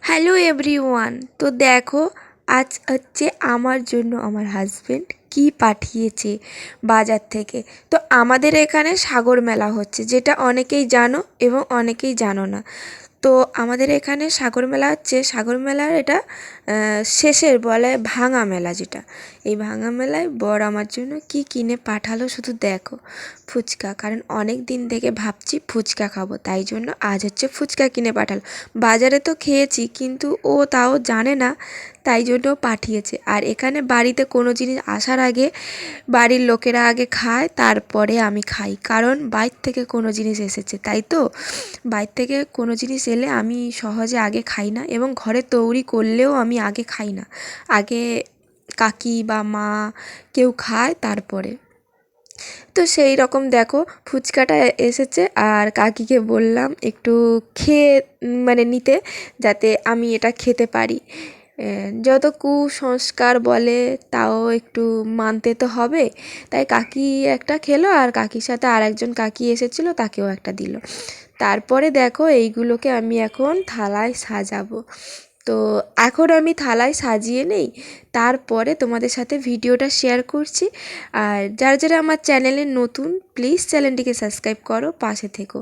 Hello everyone তো দেখো, আজ হচ্ছে আমার জন্য আমার হাজবেন্ড কি পাঠিয়েছে বাজার থেকে। তো আমাদের এখানে সাগর মেলা হচ্ছে, যেটা অনেকেই জানো এবং অনেকেই জানো না। তো আমাদের এখানে সাগর মেলা হচ্ছে, সাগর মেলার এটা শেষের বলে ভাঙা মেলা যেটা। এই ভাঙা মেলায় বর আমার জন্য কি কিনে পাঠালো শুধু দেখো, ফুচকা। কারণ অনেক দিন থেকে ভাবছি ফুচকা খাব, তাই জন্য আজ হচ্ছে ফুচকা কিনে পাঠালো। বাজারে তো খেয়েছি, কিন্তু ও তাও জানে না, তাই জন্য পাঠিয়েছে। আর এখানে বাড়িতে কোনো জিনিস আসার আগে বাড়ির লোকেরা আগে খায়, তারপরে আমি খাই। কারণ বাইর থেকে কোনো জিনিস এসেছে, তাই তো? বাইর থেকে কোনো জিনিস এলে আমি সহজে আগে খাই না এবং ঘরে তৈরি করলেও আমি আগে খাই না। আগে কাকি বা মা কেউ খায় তারপরে। তো সেই রকম দেখো ফুচকাটা এসেছে আর কাকিকে বললাম একটু খেয়ে মানে নিতে যাতে আমি এটা খেতে পারি। যত কুসংস্কার বলে তাও একটু মানতে তো হবে। তাই কাকি একটা খেলো আর কাকির সাথে আর একজন কাকি এসেছিল তাকেও একটা দিল। তারপরে দেখো এইগুলোকে আমি এখন থালায় সাজাবো। তো এখন আমি থালায় সাজিয়ে নেই, তারপরে তোমাদের সাথে ভিডিওটা শেয়ার করছি। আর যারা যারা আমার চ্যানেলে নতুন প্লিজ চ্যানেলটিকে সাবস্ক্রাইব করো, পাশে থেকো।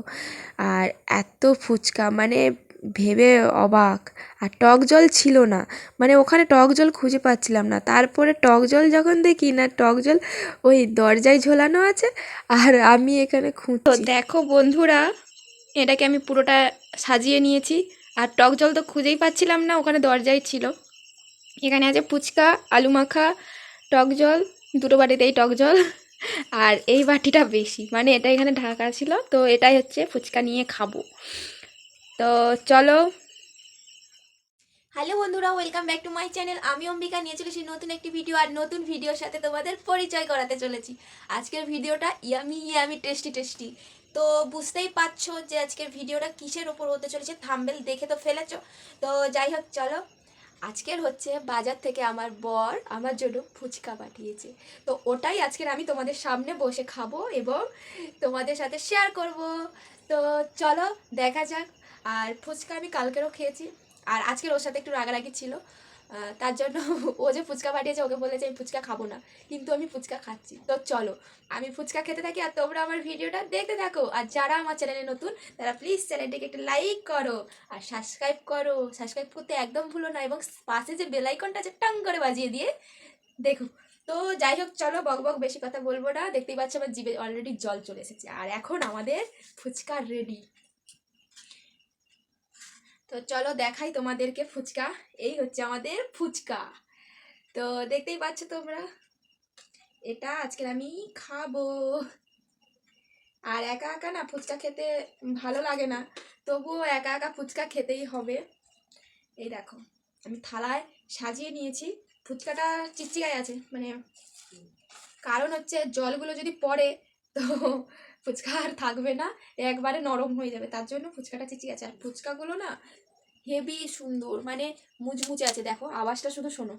আর এত ফুচকা মানে ভেবে অবাক। আর টক জল ছিল না মানে ওখানে টক জল খুঁজে পাচ্ছিলাম না। তারপরে টক জল যখন দেখি, না, টক জল ওই দরজায় ঝোলানো আছে, আর আমি এখানে খুঁজছি। দেখো বন্ধুরা এটাকে আমি পুরোটা সাজিয়ে নিয়েছি। আর টক জল তো খুঁজেই পাচ্ছিলাম না, ওখানে দরজায় ছিল। এখানে আছে ফুচকা, আলু মাখা, টক জল, দুটো বাটিতেই টক জল। আর এই বাটিটা বেশি মানে এটা এখানে ঢাকা ছিল, তো এটাই হচ্ছে ফুচকা নিয়ে খাব। তো চলো। হ্যালো বন্ধুরা, welcome back to my channel. আমি অম্বিকা, নিয়ে চলেছি নতুন একটি ভিডিও আর নতুন ভিডিওর সাথে তোমাদের পরিচয় করাতে চলেছি। আজকের ভিডিওটা ইয়ামি ইয়ামি টেস্টি টেস্টি। তো বুঝতেই পারছ যে আজকের ভিডিওটা কিসের ওপর হতে চলেছে? থাম্বেল দেখে তো ফেলেছো। তো যাই হোক, চলো। আজকের হচ্ছে বাজার থেকে আমার বর আমার জন্য ফুচকা পাঠিয়েছে। তো ওটাই আজকের আমি তোমাদের সামনে বসে খাব এবং তোমাদের সাথে শেয়ার করব। তো চলো, দেখা যাক। আর ফুচকা আমি কালকেরও খেয়েছি। আর আজকের ওর সাথে একটু রাগারাগি ছিল। তার জন্য ও যে ফুচকা পাঠিয়েছে, ওকে বলেছে, আমি ফুচকা খাব না। কিন্তু আমি ফুচকা খাচ্ছি। তো চলো, আমি ফুচকা খেতে থাকি আর তোমরা আমার ভিডিওটা দেখতে থাকো। আর যারা আমার চ্যানেলে নতুন, তারা প্লিজ চ্যানেলটিকে একটু লাইক করো আর সাবস্ক্রাইব করো। সাবস্ক্রাইব করতে একদম ভুলো না এবং পাশে যে বেলাইকনটা আছে, টাং করে বাজিয়ে দিয়ে দেখো। তো যাই হোক, চলো বক বক, বেশি কথা বলব না। দেখতেই পাচ্ছ আমার জিভে অলরেডি জল চলে এসেছে। আর এখন আমাদের ফুচকা রেডি তো চলো দেখাই তোমাদেরকে ফুচকা। এই হচ্ছে আমাদের ফুচকা। তো দেখতেই পাচ্ছ তোমরা, এটা আজকে আমি খাব। আর একা একা না ফুচকা খেতে ভালো লাগে না, তবুও একা একা ফুচকা খেতেই হবে। এই দেখো, আমি থালায় সাজিয়ে নিয়েছি। ফুচকাটা চিচিকায় আছে মানে কারণ হচ্ছে জলগুলো যদি পড়ে, তো ফুচকা আর থাকবে না একবারে নরম হয়ে যাবে তার জন্য ফুচকাটা চিচি আছে আর ফুচকাগুলো না হেভি সুন্দর মানে মুচমুচে আছে দেখো আওয়াজটা শুধু শোনো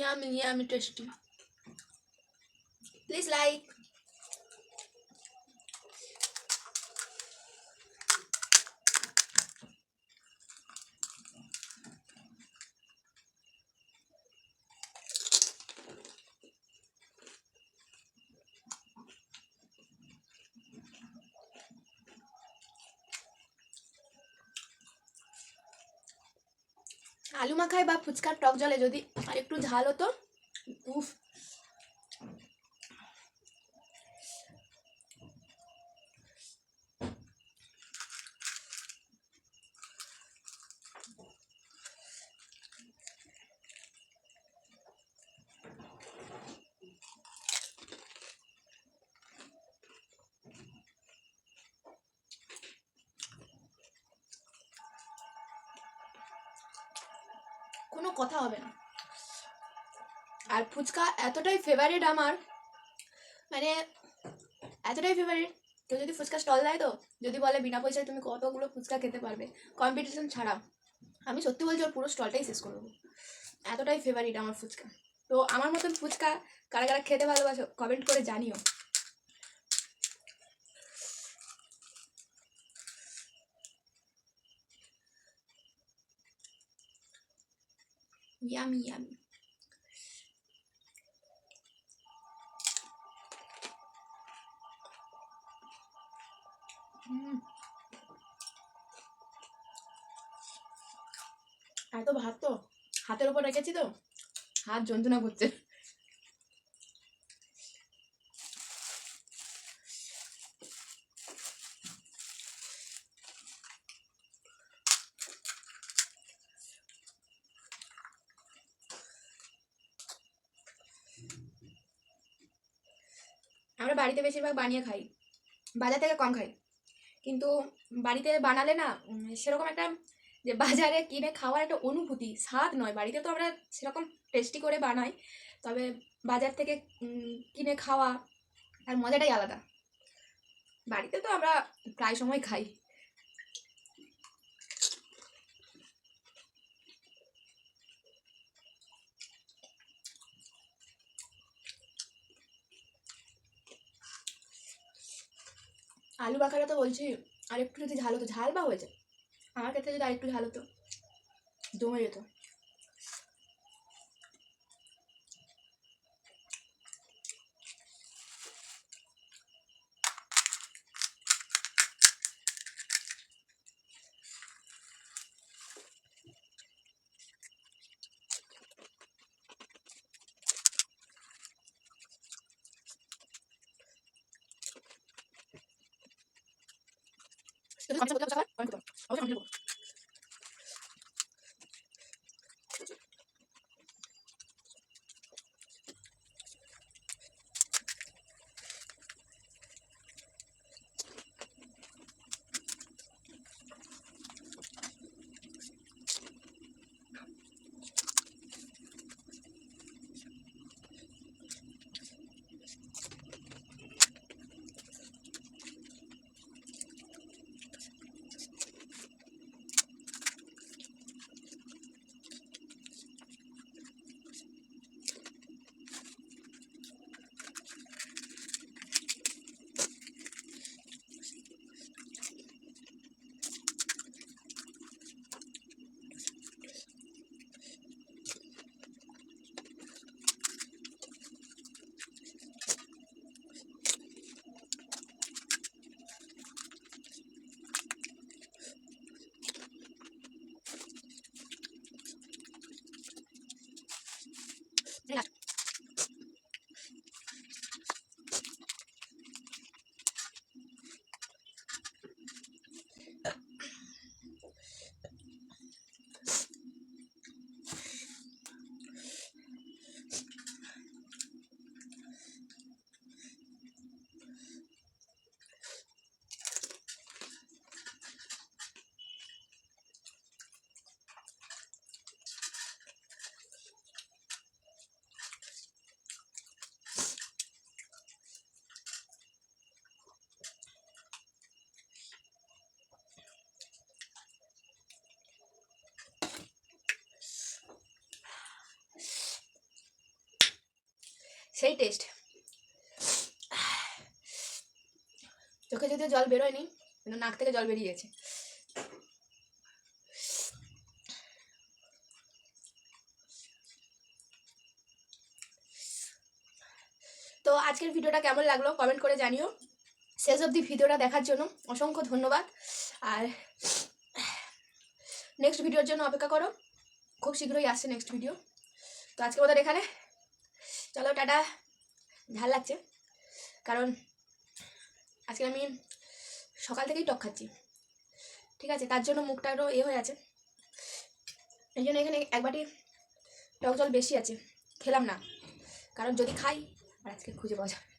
Yummy, yummy, tasty. Please like. আলু মাখায় বা ফুচকার টক জলে যদি আর একটু ঝাল হতো উফ কোনো কথা হবে না। আর ফুচকা এতটাই ফেভারিট আমার মানে এতটাই ফেভারিট কেউ যদি ফুচকা স্টল দেয় তো, যদি বলে বিনা পয়সায় তুমি কতগুলো ফুচকা খেতে পারবে কম্পিটিশন ছাড়া আমি সত্যি বলছি, ওর পুরো স্টলটাই শেষ করে দেবো। এতটাই ফেভারিট আমার ফুচকা। তো আমার মতন ফুচকা কারা কারা খেতে ভালোবাসো কমেন্ট করে জানিও। ইয়ামি ইয়ামি হুম এত ভাত তো হাতের উপর রেখেছি তো। হাত যন্ত্রণা করছে। আমরা বাড়িতে বেশিরভাগ বানিয়ে খাই। বাজার থেকে কম খাই। কিন্তু বাড়িতে বানালে না সেরকম একটা যে বাজারে কিনে খাওয়ার একটা অনুভূতি, স্বাদ নয়। বাড়িতে তো আমরা সেরকম টেস্টি করে বানাই, তবে বাজার থেকে কিনে খাওয়া, তার মজাটাই আলাদা। বাড়িতে তো আমরা প্রায় সময় খাই। আলু বাখারা তো বলছি আর একটু যদি ঝাল হতো, ঝাল বা হয়ে যায় আমার ক্ষেত্রে যদি আর একটু ঝাল হতো জমে যেত। 这个黄苹果掉不下来我也不知我喜欢苹 সেই টেস্ট চোখে যদিও জল বেরোয়নি, কিন্তু নাক থেকে জল বেরিয়ে গেছে। তো আজকের ভিডিওটা কেমন লাগল কমেন্ট করে জানিও। শেষ অবধি ভিডিওটা দেখার জন্য অসংখ্য ধন্যবাদ। আর নেক্সট ভিডিওর জন্য অপেক্ষা করো। খুব শীঘ্রই আসছে নেক্সট ভিডিও তো আজকে মতো এখানে। চলো টাটা। ঝাল লাগছে। কারণ আজকে আমি সকাল থেকেই টক খাচ্ছি। ঠিক আছে, তার জন্য মুখটা আরও এ হয়ে আছে। এই জন্য এখানে এক বাটি টক জল বেশি আছে। খেলাম না। কারণ যদি খাই, আর আজকে খুঁজে পাওয়া যাবে